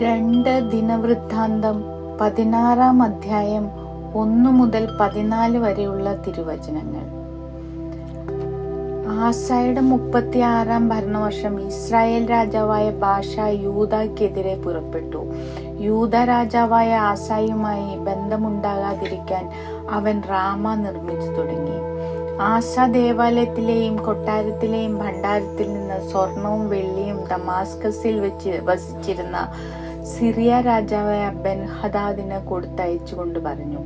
രണ്ട് ദിനവൃത്താന്തം പതിനാറാം അധ്യായം ഒന്നു മുതൽ പതിനാല് വരെയുള്ള തിരുവചനങ്ങൾ. ആസായുടെ മുപ്പത്തി ആറാം ഭരണവർഷം ഇസ്രായേൽ രാജാവായ ഭാഷ യൂതയ്ക്കെതിരെ പുറപ്പെട്ടു. യൂത രാജാവായ ആസായുമായി ബന്ധമുണ്ടാകാതിരിക്കാൻ അവൻ റാമ നിർമ്മിച്ചു തുടങ്ങി. ആശ ദേവാലയത്തിലെയും കൊട്ടാരത്തിലെയും ഭണ്ഡാരത്തിൽ നിന്ന് സ്വർണവും വെള്ളിയും ദമാസ്കസിൽ വെച്ച് വസിച്ചിരുന്ന സിറിയ രാജാവായ ബെൻ ഹദാദിന് കൊടുത്തയച്ചുകൊണ്ട് പറഞ്ഞു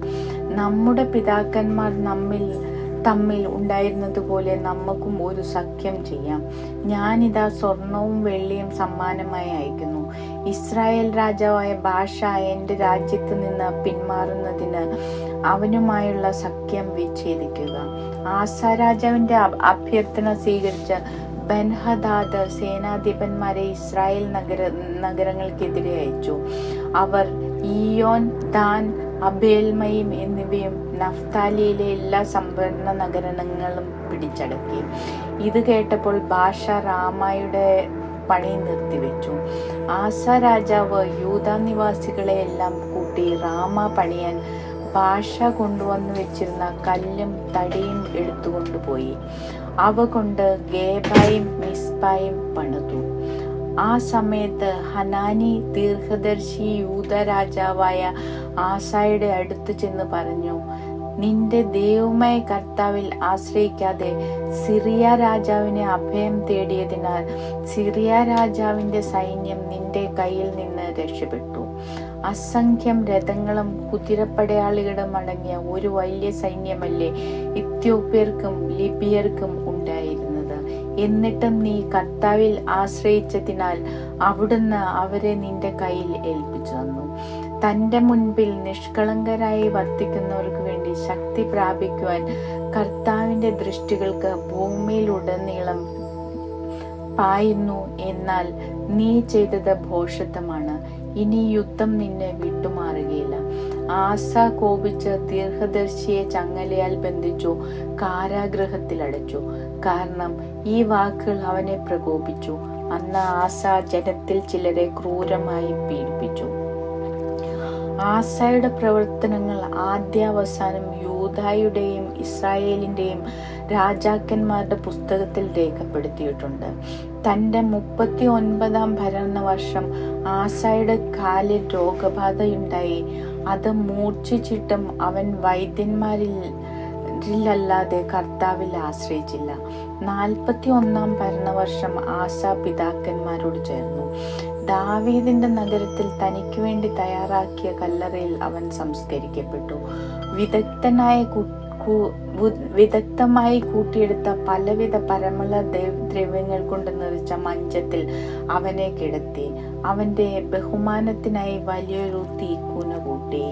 നമ്മുടെ പിതാക്കന്മാർ നമ്മിൽ തമ്മിൽ ഉണ്ടായിരുന്നതുപോലെ നമുക്കും ഒരു സഖ്യം ചെയ്യാം. ഞാനിതാ സ്വർണവും വെള്ളിയും സമ്മാനമായി അയക്കുന്നു. ഇസ്രായേൽ രാജാവായ ഭാഷ എന്റെ രാജ്യത്ത് നിന്ന് പിന്മാറുന്നതിന് അവനുമായുള്ള സഖ്യം വിച്ഛേദിക്കുക. ആസ രാജാവിന്റെ അഭ- അഭ്യർത്ഥന സ്വീകരിച്ച ബൻഹദാദ് സേനാധിപന്മാരെ ഇസ്രായേൽ നഗര നഗരങ്ങൾക്കെതിരെ അയച്ചു. അവർ ഇയോൻ ദാൻ അബേൽമയും എന്നിവയും നഫ്താലിയിലെ എല്ലാ സംഭരണ നഗരങ്ങളും പിടിച്ചടക്കി. ഇത് കേട്ടപ്പോൾ ഭാഷ രാമയുടെ പണി നിർത്തിവെച്ചു. ആസ രാജാവ് യൂത നിവാസികളെ എല്ലാം കൂട്ടി രാമ പണിയാൻ ഭാഷ കൊണ്ടുവന്നു വെച്ചിരുന്ന കല്ലും തടിയും എടുത്തുകൊണ്ടുപോയി. അവ കൊണ്ട് ഗേബായും മിസ്ബായും പണിതു. ആ സമയത്ത് ഹനാനി ദീർഘദർശി യൂത രാജാവായ ആശായുടെ അടുത്ത് ചെന്ന് പറഞ്ഞു നിന്റെ ദൈവമായ കർത്താവിൽ ആശ്രയിക്കാതെ സിറിയ രാജാവിനെ അഭയം തേടിയതിനാൽ സിറിയ രാജാവിന്റെ സൈന്യം നിന്റെ കയ്യിൽ നിന്ന് രക്ഷപ്പെട്ടു. അസംഖ്യം രഥങ്ങളും കുതിരപ്പടയാളികളും അടങ്ങിയ ഒരു വലിയ സൈന്യമല്ലേ ഇത്യോപ്യർക്കും ലിബിയർക്കും ഉണ്ടായിരുന്നത്. എന്നിട്ടും നീ കർത്താവിൽ ആശ്രയിച്ചതിനാൽ അവിടുന്ന് അവരെ നിന്റെ കയ്യിൽ ഏൽപ്പിച്ചു തന്നു. തന്റെ മുൻപിൽ നിഷ്കളങ്കരായി വർത്തിക്കുന്നവർക്ക് വേണ്ടി ശക്തി പ്രാപിക്കുവാൻ കർത്താവിന്റെ ദൃഷ്ടികൾക്ക് ഭൂമിയിലുടനീളം പായുന്നു എന്നാൽ നീ ചെയ്തത് ഭോഷത്വമാണ് ഇനി യുദ്ധം നിന്നെ വിട്ടുമാറുകയില്ല. ആസ കോപിച്ച് ദീർഘദർശിയെ ചങ്ങലയാൽ ബന്ധിച്ചു കാരാഗ്രഹത്തിൽ അടച്ചു. കാരണം ഈ വാക്കുകൾ അവനെ പ്രകോപിച്ചു അന്ന് ആസ ജനത്തിൽ ചിലരെ ക്രൂരമായി പീഡിപ്പിച്ചു. ആസയുടെ പ്രവർത്തനങ്ങൾ ആദ്യാവസാനം യൂതായുടെയും ഇസ്രായേലിന്റെയും രാജാക്കന്മാരുടെ പുസ്തകത്തിൽ രേഖപ്പെടുത്തിയിട്ടുണ്ട്. തന്റെ മുപ്പത്തി ഒൻപതാം ഭരണ വർഷം ആസയുടെ കാലിൽ രോഗബാധയുണ്ടായി. അത് മൂർച്ഛിച്ചിട്ടും അവൻ വൈദ്യന്മാരിൽ ല്ലാതെ കർത്താവിൽ ആശ്രയിച്ചില്ല. നാൽപ്പത്തി ഒന്നാം ഭരണവർഷം ആശാ പിതാക്കന്മാരോട് ചേർന്നു. ദാവീദിന്റെ നഗരത്തിൽ തനിക്ക് വേണ്ടി തയ്യാറാക്കിയ കല്ലറയിൽ അവൻ സംസ്കരിക്കപ്പെട്ടു. വിദഗ്ധനായ വിദഗ്ധമായി കൂട്ടിയെടുത്ത പലവിധ പരമള ദ്രവ- ദ്രവ്യങ്ങൾ കൊണ്ട് നിറച്ച മഞ്ചത്തിൽ അവനെ കിടത്തി. അവന്റെ ബഹുമാനത്തിനായി വലിയൊരു തീക്കൂന കൂട്ടി.